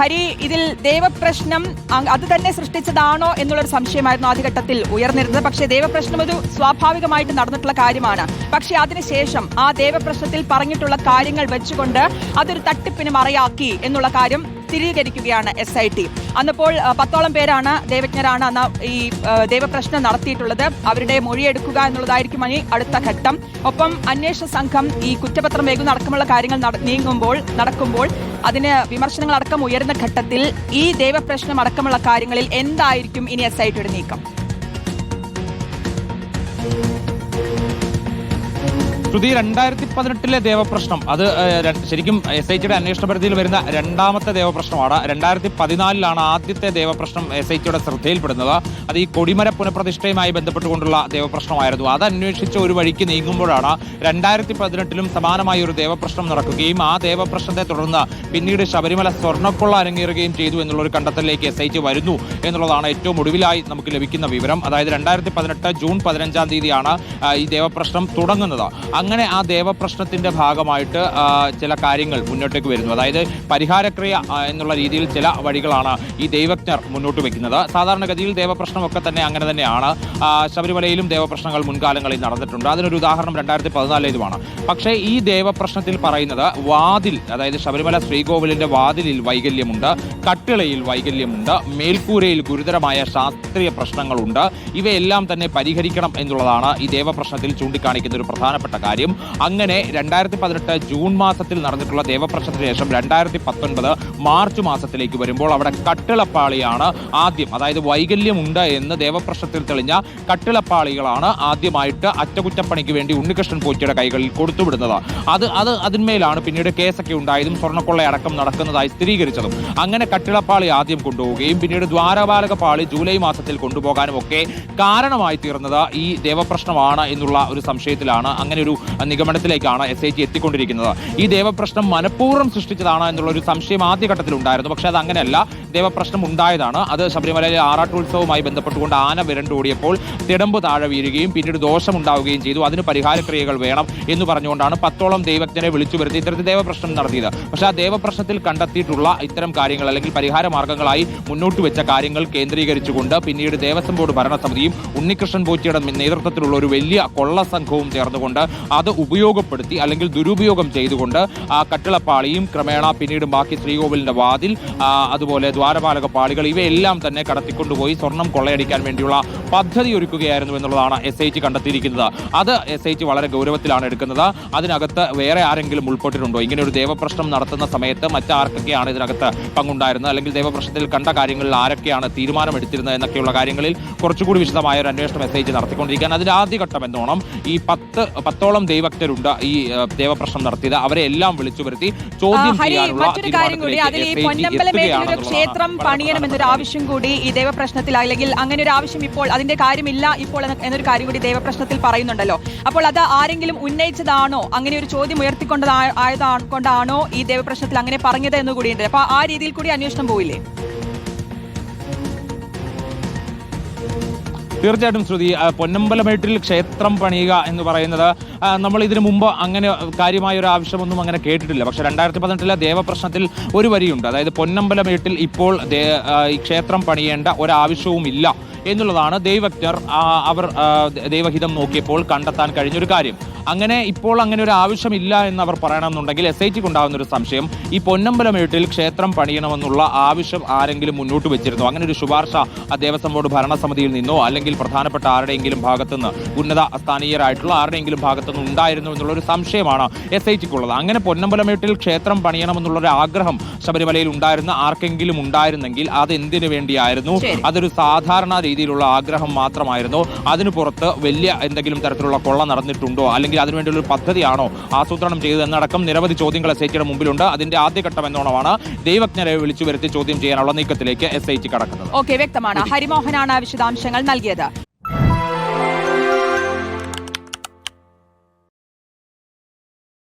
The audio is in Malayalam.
ഹരി ഇതിൽ ദേവപ്രശ്നം അത് തന്നെ സൃഷ്ടിച്ചതാണോ എന്നുള്ളൊരു സംശയമായിരുന്നു ആദ്യഘട്ടത്തിൽ ഉയർന്നിരുന്നത്. പക്ഷേ ദേവപ്രശ്നം ഒരു സ്വാഭാവികമായിട്ട് നടന്നിട്ടുള്ള കാര്യമാണ്. പക്ഷേ അതിനുശേഷം ആ ദേവപ്രശ്നത്തിൽ പറഞ്ഞിട്ടുള്ള കാര്യങ്ങൾ വെച്ചുകൊണ്ട് അതൊരു തട്ടിപ്പിന് മറയാക്കി എന്നുള്ള കാര്യം സ്ഥിരീകരിക്കുകയാണ് എസ് ഐ ടി അന്നപ്പോൾ പത്തോളം പേരാണ് ദേവജ്ഞരാണ് അന്ന് ഈ ദേവപ്രശ്നം നടത്തിയിട്ടുള്ളത്. അവരുടെ മൊഴിയെടുക്കുക എന്നുള്ളതായിരിക്കും ഇനി അടുത്ത ഘട്ടം. ഒപ്പം അന്വേഷണ സംഘം ഈ കുറ്റപത്രം വേഗം അടക്കമുള്ള കാര്യങ്ങൾ നീങ്ങുമ്പോൾ നടക്കുമ്പോൾ അതിന് വിമർശനങ്ങൾ അടക്കം ഉയർന്ന ഘട്ടത്തിൽ ഈ ദേവപ്രശ്നം അടക്കമുള്ള കാര്യങ്ങളിൽ എന്തായിരിക്കും ഇനി എസ് ഐ ടിയുടെ നീക്കം? ശ്രുതി രണ്ടായിരത്തി പതിനെട്ടിലെ ദേവപ്രശ്നം. അത് ശരിക്കും എസ് ഐ ടിയുടെ അന്വേഷണ പരിധിയിൽ വരുന്ന രണ്ടാമത്തെ ദേവപ്രശ്നമാണ്. രണ്ടായിരത്തി പതിനാലിലാണ് ആദ്യത്തെ ദേവപ്രശ്നം എസ് ഐ ടിയുടെ ശ്രദ്ധയിൽപ്പെടുന്നത്. അത് ഈ കൊടിമര പുനഃപ്രതിഷ്ഠയുമായി ബന്ധപ്പെട്ടുകൊണ്ടുള്ള ദേവപ്രശ്നമായിരുന്നു. അത് അന്വേഷിച്ച് ഒരു വഴിക്ക് നീങ്ങുമ്പോഴാണ് രണ്ടായിരത്തി പതിനെട്ടിലും സമാനമായ ഒരു ദേവപ്രശ്നം നടക്കുകയും ആ ദേവപ്രശ്നത്തെ തുടർന്ന് പിന്നീട് ശബരിമല സ്വർണക്കൊള്ള അരങ്ങേറുകയും ചെയ്തു എന്നുള്ള ഒരു കണ്ടെത്തലിലേക്ക് എസ് ഐ ടി വരുന്നു എന്നുള്ളതാണ് ഏറ്റവും ഒടുവിലായി നമുക്ക് ലഭിക്കുന്ന വിവരം. അതായത് രണ്ടായിരത്തി പതിനെട്ട് ജൂൺ പതിനഞ്ചാം തീയതിയാണ് ഈ ദേവപ്രശ്നം തുടങ്ങുന്നത്. അങ്ങനെ ആ ദേവപ്രശ്നത്തിന്റെ ഭാഗമായിട്ട് ചില കാര്യങ്ങൾ മുന്നോട്ടേക്ക് വരുന്നു. അതായത് പരിഹാരക്രിയ എന്നുള്ള രീതിയിൽ ചില വഴികളാണ് ഈ ദൈവജ്ഞർ മുന്നോട്ട് വെക്കുന്നത് സാധാരണഗതിയിൽ ദേവപ്രശ്നമൊക്കെ തന്നെ അങ്ങനെ തന്നെയാണ്. ശബരിമലയിലും ദേവപ്രശ്നങ്ങൾ മുൻകാലങ്ങളിൽ നടന്നിട്ടുണ്ട്. അതിനൊരു ഉദാഹരണം രണ്ടായിരത്തി പതിനാലിലുമാണ് പക്ഷേ ഈ ദേവപ്രശ്നത്തിൽ പറയുന്നത് വാതിൽ അതായത് ശബരിമല ശ്രീകോവിലിന്റെ വാതിലിൽ വൈകല്യമുണ്ട് കട്ടിളയിൽ വൈകല്യമുണ്ട് മേൽക്കൂരയിൽ ഗുരുതരമായ ശാസ്ത്രീയ പ്രശ്നങ്ങളുണ്ട്. ഇവയെല്ലാം തന്നെ പരിഹരിക്കണം എന്നുള്ളതാണ് ഈ ദേവപ്രശ്നത്തിൽ ചൂണ്ടിക്കാണിക്കുന്ന ഒരു പ്രധാനപ്പെട്ട കാര്യം. അങ്ങനെ രണ്ടായിരത്തി പതിനെട്ട് ജൂൺ മാസത്തിൽ നടന്നിട്ടുള്ള ദേവപ്രശ്നത്തിന് ശേഷം രണ്ടായിരത്തി പത്തൊൻപത് മാർച്ച് മാസത്തിലേക്ക് വരുമ്പോൾ അവിടെ കട്ടിളപ്പാളിയാണ് ആദ്യം. അതായത് വൈകല്യമുണ്ട് എന്ന് ദേവപ്രശ്നത്തിൽ തെളിഞ്ഞ കട്ടിളപ്പാളികളാണ് ആദ്യമായിട്ട് അറ്റകുറ്റപ്പണിക്ക് വേണ്ടി ഉണ്ണികൃഷ്ണൻ പോറ്റിയുടെ കൈകളിൽ കൊടുത്തുവിടുന്നത്. അത് അത് അതിന്മേലാണ് പിന്നീട് കേസൊക്കെ ഉണ്ടായതും സ്വർണക്കൊള്ളയടക്കം നടക്കുന്നതായി സ്ഥിരീകരിച്ചതും. അങ്ങനെ കട്ടിളപ്പാളി ആദ്യം കൊണ്ടുപോവുകയും പിന്നീട് ദ്വാരപാലക പാളി ജൂലൈ മാസത്തിൽ കൊണ്ടുപോകാനും ഒക്കെ കാരണമായി തീർന്നത് ഈ ദേവപ്രശ്നമാണ് എന്നുള്ള ഒരു സംശയത്തിലാണ്. അങ്ങനെ ഒരു നിഗമനത്തിലേക്കാണ് എസ് ഐ ടി എത്തിക്കൊണ്ടിരിക്കുന്നത്. ഈ ദേവപ്രശ്നം മനഃപൂർവം സൃഷ്ടിച്ചതാണ് എന്നുള്ള ഒരു സംശയം ആദ്യഘട്ടത്തിൽ ഉണ്ടായിരുന്നു. പക്ഷേ അത് അങ്ങനെയല്ല. ദേവപ്രശ്നം ഉണ്ടായതാണ്. അത് ശബരിമലയിലെ ആറാട്ടുത്സവവുമായി ബന്ധപ്പെട്ടുകൊണ്ട് ആന വിരണ്ടോടിയപ്പോൾ തിടമ്പ് താഴെ വീഴുകയും പിന്നീട് ദോഷമുണ്ടാവുകയും ചെയ്തു. അതിന് പരിഹാരക്രിയകൾ വേണം എന്ന് പറഞ്ഞുകൊണ്ടാണ് പത്തോളം ദൈവജ്ഞനെ വിളിച്ചു വരുത്തി ഇത്തരത്തിൽ ദേവപ്രശ്നം നടത്തിയത്. പക്ഷേ ആ ദേവപ്രശ്നത്തിൽ കണ്ടെത്തിയിട്ടുള്ള ഇത്തരം കാര്യങ്ങൾ അല്ലെങ്കിൽ പരിഹാര മാർഗങ്ങളായി മുന്നോട്ട് വെച്ച കാര്യങ്ങൾ കേന്ദ്രീകരിച്ചുകൊണ്ട് പിന്നീട് ദേവസ്വം ബോർഡ് ഭരണസമിതിയും ഉണ്ണികൃഷ്ണൻ പോറ്റിയുടെ നേതൃത്വത്തിലുള്ള ഒരു വലിയ കൊള്ള സംഘവും ചേർന്നുകൊണ്ട് അത് ഉപയോഗപ്പെടുത്തി അല്ലെങ്കിൽ ദുരുപയോഗം ചെയ്തുകൊണ്ട് കട്ടിളപ്പാളിയും ക്രമേണ പിന്നീട് ബാക്കി ശ്രീകോവിലിന്റെ വാതിൽ അതുപോലെ ദ്വാരപാലക പാളികൾ ഇവയെല്ലാം തന്നെ കടത്തിക്കൊണ്ടുപോയി സ്വർണം കൊള്ളയടിക്കാൻ വേണ്ടിയുള്ള പദ്ധതി ഒരുക്കുകയായിരുന്നു എന്നുള്ളതാണ് എസ് ഐ ടി കണ്ടെത്തിയിരിക്കുന്നത്. അത് എസ് ഐ ടി വളരെ ഗൗരവത്തിലാണ് എടുക്കുന്നത്. അതിനകത്ത് വേറെ ആരെങ്കിലും ഉൾപ്പെട്ടിട്ടുണ്ടോ? ഇങ്ങനെ ഒരു ദേവപ്രശ്നം നടത്തുന്ന സമയത്ത് മറ്റാർക്കൊക്കെയാണ് ഇതിനകത്ത് പങ്കുണ്ടായിരുന്നത്? അല്ലെങ്കിൽ ദേവപ്രശ്നത്തിൽ കണ്ട കാര്യങ്ങളിൽ ആരൊക്കെയാണ് തീരുമാനമെടുത്തിരുന്നത് എന്നൊക്കെയുള്ള കാര്യങ്ങളിൽ കുറച്ചുകൂടി വിശദമായ ഒരു അന്വേഷണം എസ് ഐ ടി നടത്തിക്കൊണ്ടിരിക്കുകയാണ്. അതിന്റെ ആദ്യഘട്ടം എന്നോണം ഈ പത്ത് പത്തോളം ദൈവജ്ഞരുണ്ട് ഈ ഏഹ്, ദേവപ്രശ്നം നടത്തിയത് അവരെ എല്ലാം വിളിച്ചു വരുത്തി ചോദ്യം ഹരി ചെയ്യാനുള്ള മറ്റൊരു കാര്യം കൂടി. അതിൽ ഈ ക്ഷേത്രം പണിയണം എന്നൊരു ആവശ്യം കൂടി ഈ ദേവപ്രശ്നത്തിൽ അല്ലെങ്കിൽ അങ്ങനെ ഒരു ആവശ്യം ഇപ്പോൾ അതിന്റെ കാര്യമില്ല ഇപ്പോൾ എന്നൊരു കാര്യം കൂടി ദേവപ്രശ്നത്തിൽ പറയുന്നുണ്ടല്ലോ. അപ്പോൾ അത് ആരെങ്കിലും ഉന്നയിച്ചതാണോ? അങ്ങനെ ഒരു ചോദ്യം ഉയർത്തിക്കൊണ്ടതാ ആയതാ- കൊണ്ടാണോ ഈ ദേവപ്രശ്നത്തിൽ അങ്ങനെ പറഞ്ഞത് എന്ന് കൂടിയുണ്ട്. അപ്പൊ ആ രീതിയിൽ കൂടി അന്വേഷണം പോയില്ലേ തീർച്ചയായിട്ടും ശ്രുതി പൊന്നമ്പലമേട്ടിൽ ക്ഷേത്രം പണിയുക എന്ന് പറയുന്നത് നമ്മൾ ഇതിനു മുമ്പ് അങ്ങനെ കാര്യമായ ഒരു ആവശ്യമൊന്നും അങ്ങനെ കേട്ടിട്ടില്ല. പക്ഷേ രണ്ടായിരത്തി പതിനെട്ടിലെ ദേവപ്രശ്നത്തിൽ ഒരു വരിയുണ്ട്. അതായത് പൊന്നമ്പലമേട്ടിൽ ഇപ്പോൾ ക്ഷേത്രം പണിയേണ്ട ഒരാവശ്യവും ഇല്ല എന്നുള്ളതാണ് ദൈവജ്ഞർ അവർ ദൈവഹിതം നോക്കിയപ്പോൾ കണ്ടെത്താൻ കഴിഞ്ഞൊരു കാര്യം. അങ്ങനെ ഇപ്പോൾ അങ്ങനെ ഒരു ആവശ്യമില്ല എന്ന് അവർ പറയണമെന്നുണ്ടെങ്കിൽ എസ് ഐ ടിക്ക് ഉണ്ടാകുന്ന ഒരു സംശയം ഈ പൊന്നമ്പലമേട്ടിൽ ക്ഷേത്രം പണിയണമെന്നുള്ള ആവശ്യം ആരെങ്കിലും മുന്നോട്ട് വെച്ചിരുന്നു? അങ്ങനെ ഒരു ശുപാർശ ആ ദേവസ്വം ബോർഡ് ഭരണസമിതിയിൽ നിന്നോ അല്ലെങ്കിൽ പ്രധാനപ്പെട്ട ആരുടെയെങ്കിലും ഭാഗത്തുനിന്ന് ഉന്നത സ്ഥാനീയരായിട്ടുള്ള ആരുടെയെങ്കിലും ഭാഗത്തുനിന്ന് ഉണ്ടായിരുന്നു എന്നുള്ള ഒരു സംശയമാണ് എസ് ഐ ടിക്കുള്ളത് അങ്ങനെ പൊന്നമ്പലമേട്ടിൽ ക്ഷേത്രം പണിയണമെന്നുള്ള ഒരു ആഗ്രഹം ശബരിമലയിൽ ഉണ്ടായിരുന്ന ആർക്കെങ്കിലും ഉണ്ടായിരുന്നെങ്കിൽ അത് എന്തിനു വേണ്ടിയായിരുന്നു. അതൊരു സാധാരണ രീതിയിലുള്ള ആഗ്രഹം മാത്രമായിരുന്നു? അതിനു പുറത്ത് വലിയ എന്തെങ്കിലും തരത്തിലുള്ള കൊള്ള നടന്നിട്ടുണ്ടോ? അല്ലെങ്കിൽ അതിനുവേണ്ടിയുള്ള ഒരു പദ്ധതിയാണോ ആസൂത്രണം ചെയ്തത് എന്നടക്കം നിരവധി ചോദ്യങ്ങൾ എസ് ഐ ടിയുടെ മുമ്പിലുണ്ട്. അതിന്റെ ആദ്യഘട്ടം എന്നോണമാണ് ദൈവജ്ഞരെ വിളിച്ചു വരുത്തി ചോദ്യം ചെയ്യാനുള്ള നീക്കത്തിലേക്ക് എസ് ഐ ടി കടക്കുന്നത്. ഓക്കെ വ്യക്തമാണ്. ഹരിമോഹനാണ് വിശദാംശങ്ങൾ നൽകിയത്.